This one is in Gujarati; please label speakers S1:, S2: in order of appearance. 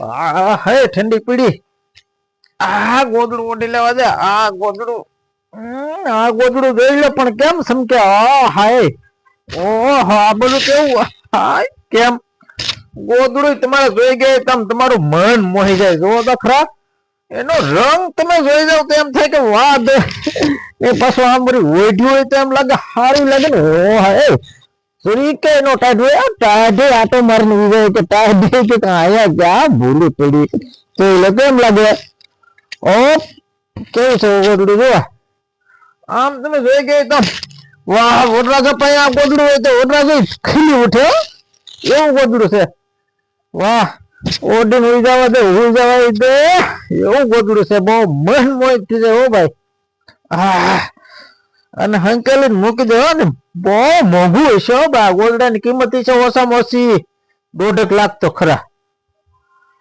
S1: આ હે, ઠંડી પીડી. આ ગોદડું ઓઢી લેવા દે, આ ગોદડું. આ ગોદડું જોઈ લે, પણ કેમ સમકે? આ હાય. ઓહો, આ બધું કેવું? હાય, કેમ? ગોદડું તમારે જોઈ ગયા તમ તમારું મન મોહી જાય. જોવો તો ખરા એનો રંગ તમે જોઈ જાવ તો એમ થાય કે વાહ એ પાછું આમ બધું ઓઢ્યું હોય તો એમ લાગે સારું લાગે ને. ઓ હાય. सुरीके नो टाडवे टाडे आटो मरन विवे के टाडे के आया क्या भूली पड़ी तो लगेम लगे ओ के सो गोडड़ू रे आम तुम रे गए तब वाह ओडरा का पाया गोडड़ू है तो से खिली उठे ये गोडड़ू से वाह ओडी हुई जावा दे हुई जावा दे ये गोडड़ू से बहुत मन मोहित थे ओ भाई आ અને હંકેલી મૂકી દેવા ને બહુ મોંઘું હશે બા ગોલ્ડન કિંમત છે ઓછામાં ઓછી દોઢેક લાખ તો ખરા.